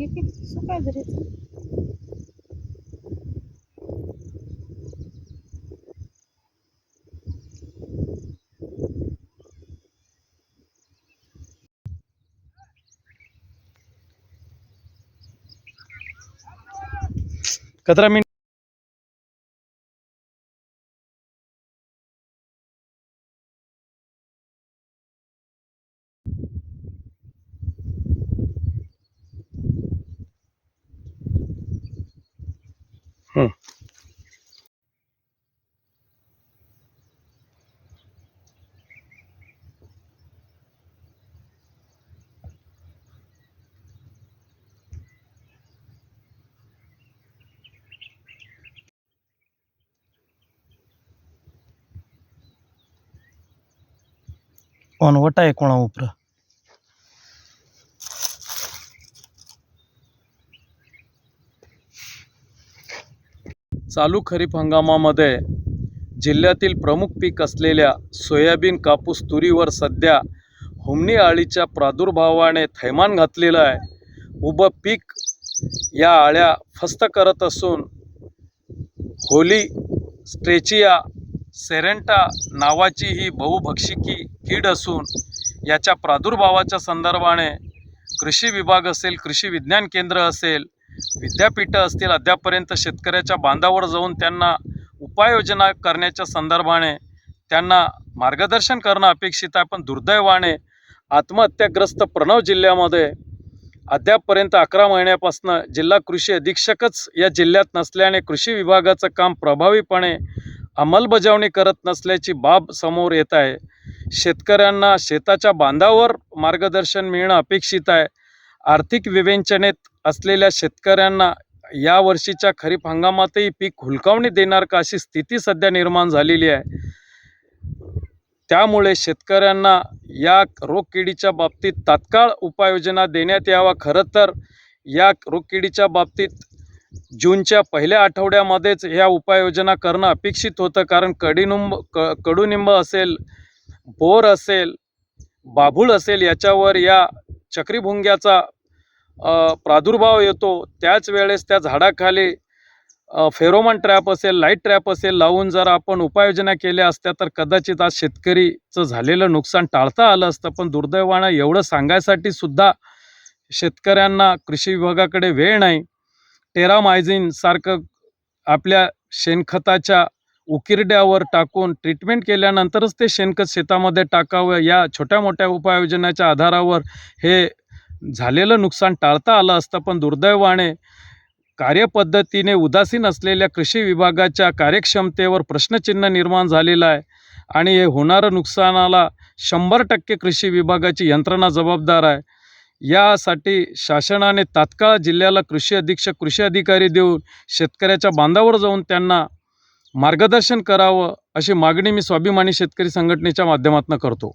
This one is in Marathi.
एक एक सुकाय धरीत कचरा मी हं. वनवट आहे कोणा चालू खरीप हंगामामध्ये जिल्ह्यातील प्रमुख पीक असलेल्या सोयाबीन कापूस तुरीवर सध्या हुमणी अळीच्या प्रादुर्भावाने थैमान घातलेलं आहे. उभं पीक या अळ्या फस्त करत असून होली स्ट्रेचिया सेरेंटा नावाची ही बहुभक्षिकी कीड असून याच्या प्रादुर्भावाच्या संदर्भाने कृषी विभाग असेल कृषी विज्ञान केंद्र असेल विद्यापीठं असतील अद्यापर्यंत शेतकऱ्याच्या बांधावर जाऊन त्यांना उपाययोजना करण्याच्या संदर्भाने त्यांना मार्गदर्शन करणं अपेक्षित आहे. पण दुर्दैवाने आत्महत्याग्रस्त प्रणव जिल्ह्यामध्ये अद्यापपर्यंत अकरा महिन्यापासून जिल्हा कृषी अधीक्षकच या जिल्ह्यात नसल्याने कृषी विभागाचं काम प्रभावीपणे अंमलबजावणी करत नसल्याची बाब समोर येत आहे. शेतकऱ्यांना शेताच्या बांधावर मार्गदर्शन मिळणं अपेक्षित आहे. आर्थिक विवेचनेत असलेल्या शेतकऱ्यांना या वर्षीच्या खरीप हंगामातही पीक हुलकावणी देणार का अशी स्थिती सध्या निर्माण झालेली आहे? त्यामुळे शेतकऱ्यांना या रोगकिडीच्या बाबतीत तात्काळ उपाययोजना देण्यात यावा. खरं तर या रोगकिडीच्या बाबतीत जूनच्या पहिल्या आठवड्यामध्येच ह्या उपाययोजना करणं अपेक्षित होतं. कारण कडीनुंब क कडुनिंब असेल बोर असेल बाभूळ असेल याच्यावर या चक्रीभुंग्याचा प्रादुर्भाव येतो त्याच वेळेस त्या झाडाखाली फेरोमन ट्रॅप असेल लाइट ट्रॅप असेल लावून जर आपण उपाययोजना केल्या असत्या तर कदाचित आज शेतकरीचं झालेलं नुकसान टाळता आलं असतं. पण दुर्दैवानं एवढं सांगायसाठी सुद्धा शेतकऱ्यांना कृषी विभागाकडे वेळ नाही. टेरामायझिन सारखं आपल्या शेणखताच्या उकिरड्यावर टाकून ट्रीटमेंट केल्यानंतरच ते शेणखत शेतामध्ये टाकावं या छोट्या मोठ्या उपाययोजनाच्या आधारावर हे झालेलं नुकसान टाळता आलं असतं पण दुर्दैवाने कार्यपद्धतीने उदासीन असलेल्या कृषी विभागाच्या कार्यक्षमतेवर प्रश्नचिन्ह निर्माण झालेलं आहे आणि हे होणारं नुकसानाला शंभर टक्के कृषी विभागाची यंत्रणा जबाबदार आहे. यासाठी शासनाने तात्काळ जिल्ह्याला कृषी अधीक्षक कृषी अधिकारी देऊन शेतकऱ्याच्या बांधावर जाऊन त्यांना मार्गदर्शन करावं अशी मागणी मी स्वाभिमानी शेतकरी संघटनेच्या माध्यमातून करतो.